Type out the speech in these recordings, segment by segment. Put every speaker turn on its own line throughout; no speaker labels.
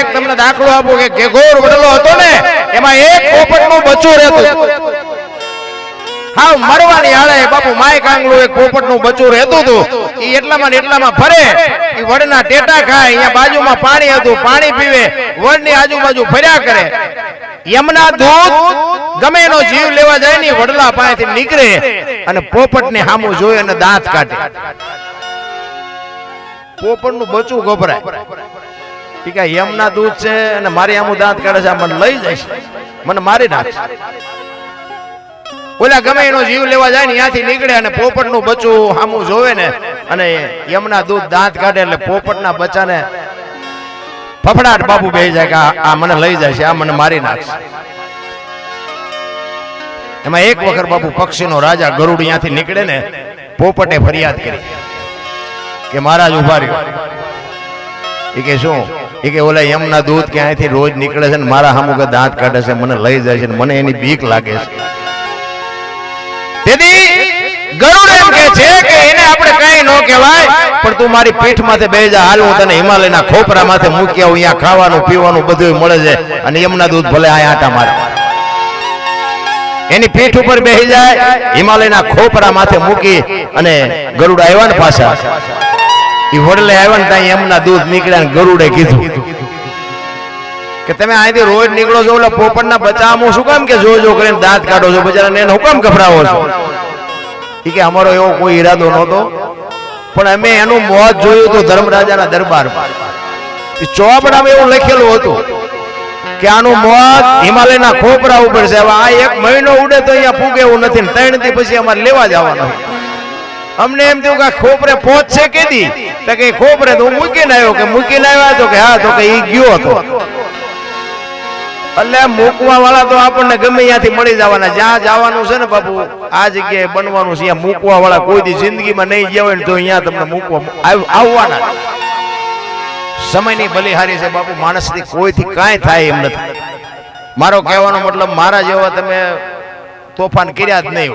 એક તમને દાખલો આપું કે ઘેઘોર વડલો હતો ને, એમાં એક પોપટનું બચ્ચું રહેતું. હા મરવાની હાળે બાપુ માય કાંગલું એક પોપટનું બચ્ચું રહેતું હતું. ઈ એટલામાં ને એટલામાં ફરે. ઈ વડના ટેટા ખાય, અહીંયા બાજુમાં પાણી હતું, પાણી પીવે, વડની આજુબાજુ ફર્યા કરે. યમના દૂત ગમે એનો જીવ લેવા જાય ને વડલા પાસેથી નીકળે અને પોપટને સામું જોઈ અને દાંત કાઢે. પોપટનું બચ્ચું ગભરાય. કે યમના દૂધ છે અને મારી આમું દાંત કાઢે છે મને લઈ છે. મને મારી નાખશે ઓલા ગમે એનો જીવ લેવા જાય ને ત્યાંથી નીકળે અને પોપટનું બચ્ચું સામું જોવે ને અને યમના દૂધ દાંત કાઢે એટલે પોપટના બચ્ચાને ફફડાટ બાપુ બે જાય કે આ મને લઈ જાય છે, આ મને મારી નાખશે એમાં એક વખત બાપુ પક્ષીનો રાજા ગરુડ ત્યાંથી નીકળે ને પોપટે ફરિયાદ કરી કે મહારાજ ઊભા રહ્યો. એ કે શું? એ કે ઓલા યમના દૂધ કે અહીંથી રોજ નીકળે છે ને મારા સામું કે દાંત કાઢે છે, મને લઈ જાય છે મને એની બીક લાગે છે. તેથી ગરુડ એમ કે છે કે એને આપણે કઈ ન કહેવાય, પણ તું મારી પીઠ માથે બે જા, હાલ હું તને હિમાલયના ખોપરા માથે મૂકી આવું, અહીંયા ખાવાનું, પીવાનું બધું મળે છે અને એમના દૂધ ભલે આ આટા મારે. એની પીઠ ઉપર બેસી જાય, હિમાલયના ખોપરા માથે મૂકી અને ગરુડ આવ્યા ને પાછા. ઈ વડલે આવ્યા ને ત્યાં એમના દૂધ નીકળ્યા ને ગરુડે કીધું કે તમે અહીંથી રોજ નીકળો છો એટલે પોપટના બચાવમાં શું કામ કે જો જો કરીને દાંત કાઢો છો? બચારાને એને કામ ગભરાવો છો? એ કે અમારો એવો કોઈ ઈરાદો નહોતો. પણ અમે એનું મોત જોયું હતું ધર્મરાજાના દરબારમાં. ચોપડામાં એવું લખેલું હતું કે આનું મોત હિમાલયના ખોપરા ઉપર છે. હવે આ એક મહિનો ઉડે તો અહીંયા ફૂગે એવું નથી ત્રણથી પછી અમારે લેવા જવાનું. અમને એમ થયું કે ખોપરે પહોંચશે કેદી? તો કે ખોપરે તો મૂકીને આવ્યો કે મૂકીને આવ્યા તો કે હા, તો કે ઈ ગયો હતો. એટલે મૂકવા વાળા તો આપણને ગમે ત્યાંથી મળી જવાના. જ્યાં જવાનું છે ને બાપુ, આ જગ્યાએ બનવાનું છે. અહીંયા મૂકવા વાળા કોઈ દી જિંદગીમાં નહીં હોય ને તો અહીંયા તમને મૂકવા આવ- આવવાના. સમયની બલિહારી છે બાપુ, માણસથી કોઈથી કાંઈ થાય એમ નથી. મારો કહેવાનો મતલબ, મારા જેવા તમે તોફાન કર્યા જ નહીં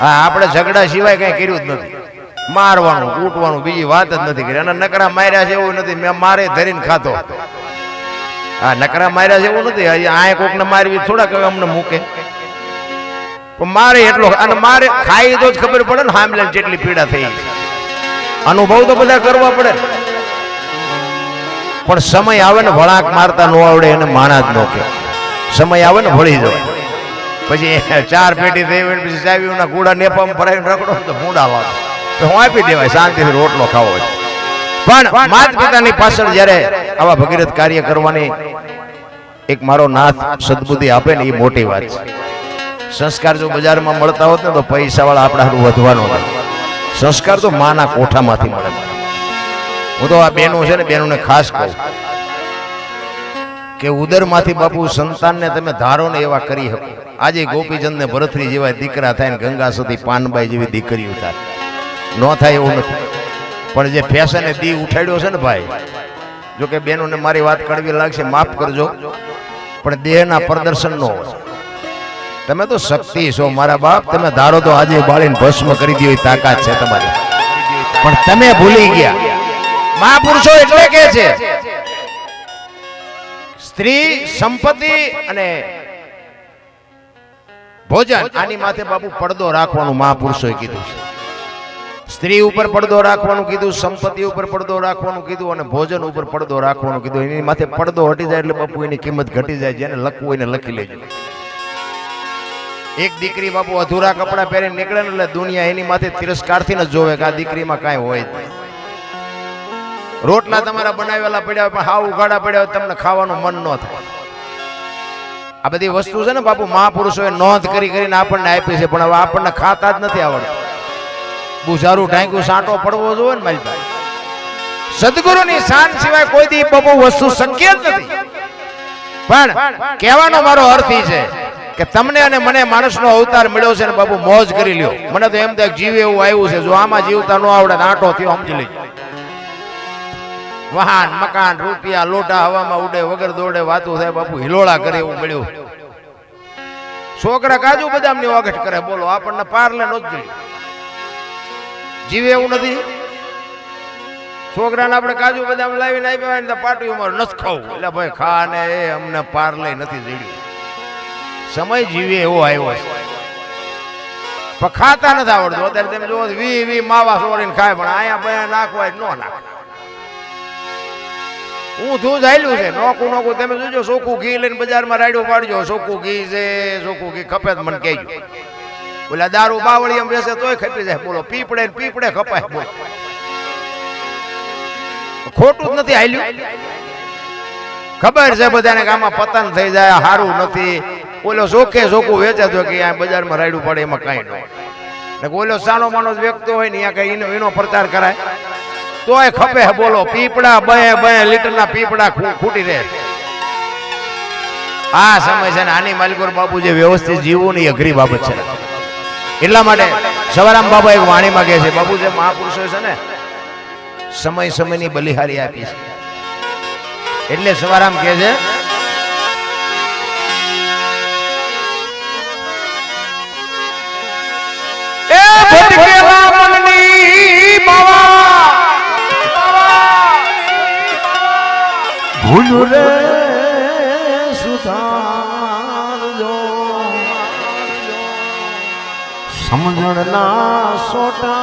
હા, આપણે ઝઘડા સિવાય કઈ કર્યું જ નથી. મારવાનું, કૂટવાનું, બીજી વાત જ નથી કરી. અને નકરા માર્યા છે એવું નથી. મેં મારે ધરીને ખાતો હા, નકરા માર્યા છે એવું નથી. આ કોકને મારવી થોડાક અમને મૂકે. પણ મારે એટલો અને મારે ખાઈ તો જ ખબર પડે ને હામલે જેટલી પીડા થઈ. અનુભવ તો બધા કરવા પડે. પણ સમય આવે ને વળાંક મારતા ન આવડે એને માણા જ ન કે સમય આવે ને વળી જાય પછી ચાર પેટી થઈ હોય પછી ચાવીઓના કુડા નેપામાં ભરાઈને રખડો તો ભૂંડા લાવો તો હું આપી દેવાય શાંતિથી રોટલો ખાવો હોય. પણ માત પિતાની પાછળ જ્યારે આવા ભગીરથ કાર્ય કરવાની એક મારો નાથ સદબુદ્ધિ આપે ને એ મોટી વાત છે. સંસ્કાર જો બજારમાં મળતા હોત ને તો પૈસા વાળા આપણા હારું વધવાનો હોય સંસ્કાર તો માના કોઠામાંથી મળે. હું તો આ બહેનો છે ને બહેનોને ખાસ કહું. કે ઉદરમાંથી બાપુ સંતાનને તમે ધારો ને એવા કરી શકો. આજે ગોપીચંદ ને ભરતરી જેવા દીકરા થાય ને ગંગા સુધી પાનબાઈ જેવી દીકરીઓ થાય ન થાય એવું નથી. પણ જે ફેશને દી ઉઠાડ્યો છે ને ભાઈ, જો કે બેનોને મારી વાત કડવી લાગશે, માફ કરજો. પણ દેહના પ્રદર્શન નો હોય. તમે તો શક્તિ છો મારા બાપ, તમે ધારો તો આજે બાળીને ભસ્મ કરી દીધી તાકાત છે તમારી. પણ તમે ભૂલી ગયા. મહાપુરુષો એટલે કે છે? સ્ત્રી સંપત્તિ અને ભોજન. આની માથે બાપુ પડદો રાખવાનું મહાપુરુષોએ કીધું છે. સ્ત્રી ઉપર પડદો રાખવાનું કીધું સંપત્તિ ઉપર પડદો રાખવાનું કીધું અને ભોજન ઉપર પડદો રાખવાનું કીધું. એની માથે પડદો હટી જાય એટલે બાપુ એની કિંમત ઘટી જાય જેને લખવું એને લખી લેજો. એક દીકરી બાપુ અધૂરા કપડા પહેરીને નીકળે ને એટલે દુનિયા એની માથે તિરસ્કારથી ન જોવે કે આ દીકરીમાં કાંઈ હોય જ નહીં. રોટલા તમારા બનાવેલા પડ્યા હોય, પણ હાવ ઉઘાડા પડ્યા હોય, તમને ખાવાનું મન ન થાય. આ બધી વસ્તુ છે ને બાપુ, મહાપુરુષોએ નોંધ કરી કરીને આપણને આપી છે, પણ હવે આપણને ખાતા જ નથી આવડતું. બુઝારું ઢાંક્યું, સાંટો પડવો જોઈએ ને મારી ભાઈ સદગુરુની શાન સિવાય કોઈ દી બાપુ વસ્તુ શક્ય જ નથી. પણ કહેવાનો મારો અર્થ છે કે તમને અને મને માણસનો અવતાર મળ્યો છે ને બાપુ, મોજ કરી લ્યો. મને તો એમ થાય જીવ એવું આવ્યું છે, જો આમાં જીવતા ન આવડે આંટો થયો સમજી લેજો. વાહન મકાન, રૂપિયા લોટા હવામાં ઉડે, વગર દોડે, વાતું થાય, બાપુ, હિલોળા કરે એવું મળ્યું. છોકરા કાજુ બદામની વાગટ કરે, બોલો, આપણને પારલે નો જ જીવે એવું નથી. છોકરાને આપણે કાજુ બદામ લાવીને આપ્યા હોય ને પાટી ઉમર નથી ખાવું એટલે ભાઈ ખા ને એ અમને પાર લઈ નથી જીડ્યું સમય જીવે એવો આવ્યો છે. પણ ખાતા નથી આવડતું. અત્યારે તમે જુઓ વી વી, માવા સોડીને ખાય, પણ અહીંયા ભાઈ નાખવાય ન નાખે. હું તું જાયલું છે. નોકું નોકું તમે જોજો સોકું ઘી લઈને બજારમાં રાડ્યું પાડજો. સોકું ઘી છે સોકું ઘી ખપે મને કહેજો ઓલા દારૂ બાવળી એમ બેસે તોય ખપી જાય. બોલો પીપડે ને ખપાય. બોલો. ખોટું જ નથી હાલ્યું. ખબર છે બધાને કે આમાં પતન થઈ જાય સારું નથી. ઓલો સોખે સોખું વેચે તો કે આ બજારમાં રાડ્યું પડે એમાં કાંઈ ન ઓલો સાનો જ વ્યક્તિ હોય ને, અહીંયા કઈ એનો પ્રચાર કરાય. તોય ખપે બોલો પીપડા બે બે લીટરના પીપડા ખૂટી રહે. આ સમય છે ને આની માલિકોર બાપુ જે વ્યવસ્થિત જીવવું ની અઘરી બાબત છે. એટલા માટે સવારામ બાબા એક વાણીમાં કહે છે, બાપુ જે મહાપુરુષો છે ને, સમય સમયની બલિહારી આપી છે. એટલે સવારામ કહે છે ભૂલ રે સુધારજો. સમજણના સોટા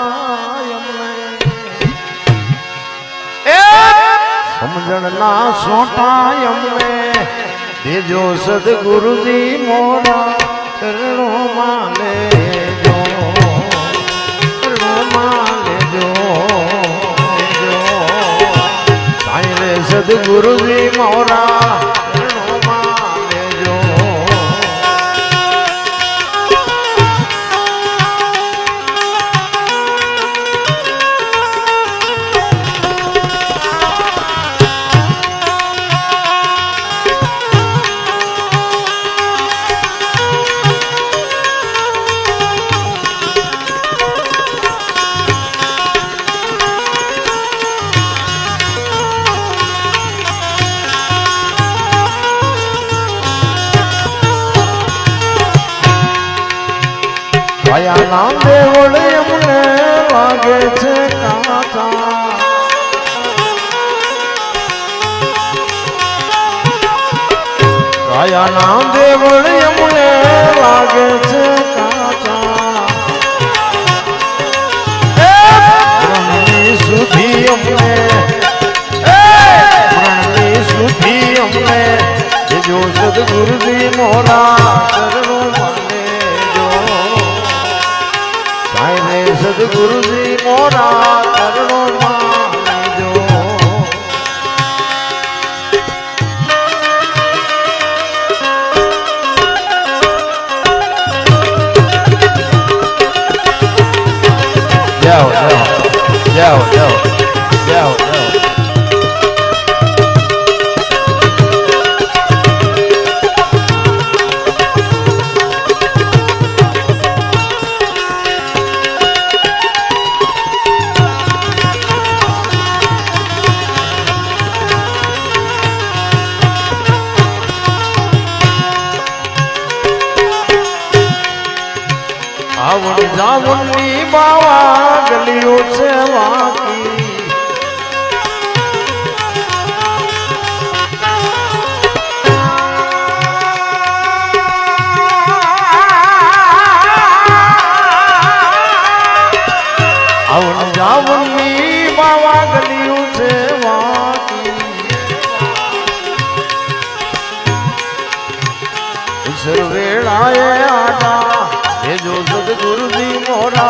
સમજણના સોટા અમને દેજો સદગુરુજી મોરા ચરણો માને. સદગુરુજી મોરા કયા નામ દેવળ એમને લાગે છે સુધી અમને સુધી અમને જો સદગુરુજી મોરા ચરણો મને જો. સાંઈ સદગુરુજી મોરા ચરણો જાવણની બાવા ગલીઓ છે વાકી સર્વેળાએ આડા હે જો સદગુરુજી મોરા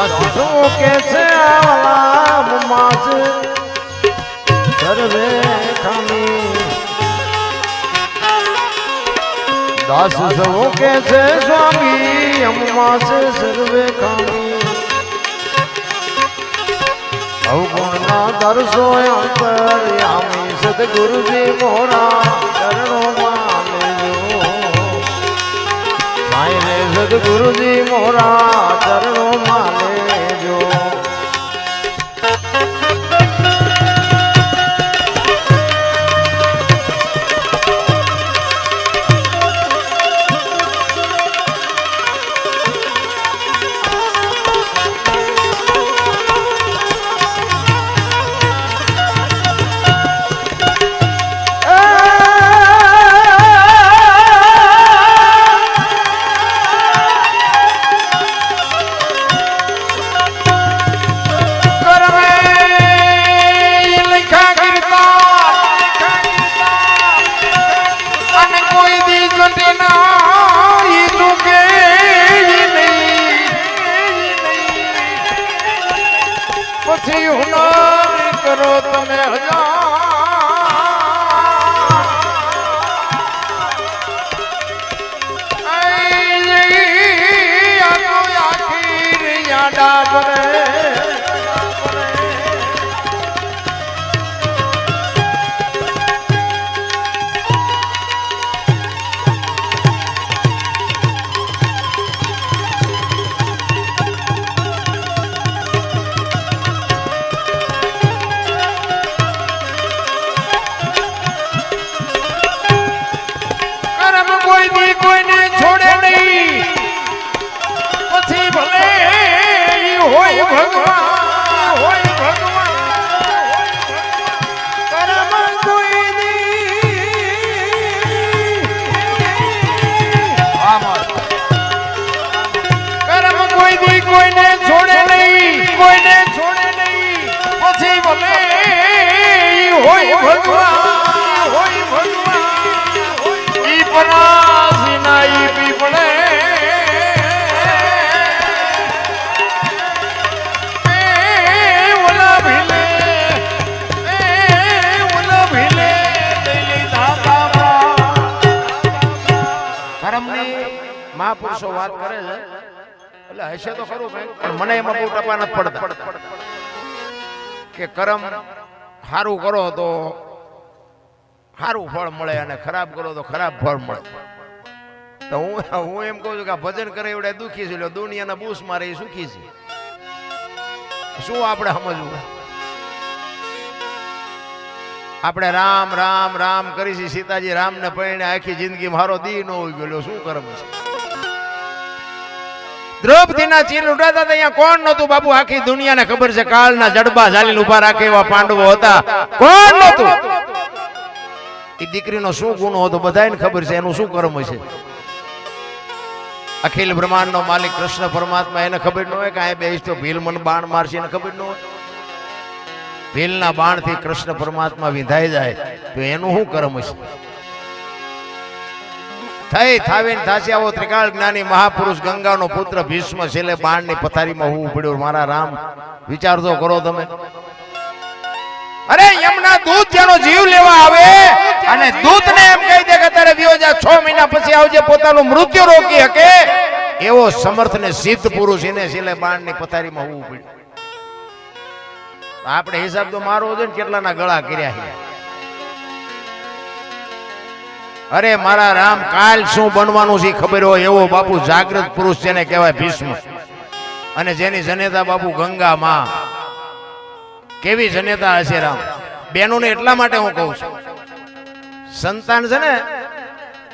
દાસ શું કે છે આલા માસ. સર્વે ખામી. દાસ સૌ કે છે સ્વામી અમ્મા છે સર્વે ખામી. અવગુણના દર્શો અંતર્યામી, સદગુરુજી મોરા ચરણોમાં લેજો. સદગુરુજી મોરા ચરણોમાં
કરમ હશે તો ખરું પણ મને એમાં બહુ ટપા નથી પડતા. કે કરમ સારું કરો તો સારું ફળ મળે અને ખરાબ કરો તો ખરાબ ફળ મળે. તો હું હું એમ કહું છું કે ભજન કરે એવડે દુઃખી છે દુનિયાના બૂસ મારે એ સુખી છે. શું આપણે સમજવું? આપણે રામ રામ રામ કરી છે સીતાજી રામને પૈણે આખી જિંદગી મારો દી ન હોય ગયો શું કરમ છે? દ્રૌપદીના ચીર ઉડાતા અહીંયા કોણ નહોતું? બાબુ આખી દુનિયાને ખબર છે, કાળના જડબા ઝાલીને ઊભા રાખે એવા પાંડવો હતા. કોણ નહોતું? એ દીકરીનો શું ગુનો હતો બધાને ખબર છે, એનું શું કર્મ છે? અખિલ બ્રહ્માંડનો માલિક કૃષ્ણ પરમાત્મા, એને ખબર ન હોય કે આ બેસ તો ભીલ મને બાણ મારશે, એને ખબર ન હોય. ભીલના બાણથી કૃષ્ણ પરમાત્મા વિંધાઈ જાય, તો એનું શું કર્મ છે? થઈ, થાવીને થાસી આવો ત્રિકાળ જ્ઞાની મહાપુરુષ ગંગાનો પુત્ર ભીષ્મ છેલ્લે બાણની પથારીમાં હું પડ્યો મારા રામ, વિચાર તો કરો તમે. અરે, યમના દૂત જેનો જીવ લેવા આવે અને દૂતને એમ કહી દે કે તારે વિયો જા છ મહિના પછી આવજે, પોતાનું મૃત્યુ રોકી શકે એવો સમર્થ ને સિદ્ધ પુરુષ એને છેલ્લે બાણની પથારીમાં હોવું પડ્યું. આપણે હિસાબ તો મારો છે ને, કેટલાના ગળા કર્યા છે. અરે મારા રામ, કાલ શું બનવાનું છે ખબર હોય એવો બાપુ જાગૃત પુરુષ જેને કહેવાય ભીષ્મ. અને જેની જનેતા બાપુ ગંગા માં કેવી જનેતા હશે રામ? બેનોને એટલા માટે હું કહું છું. સંતાન છે ને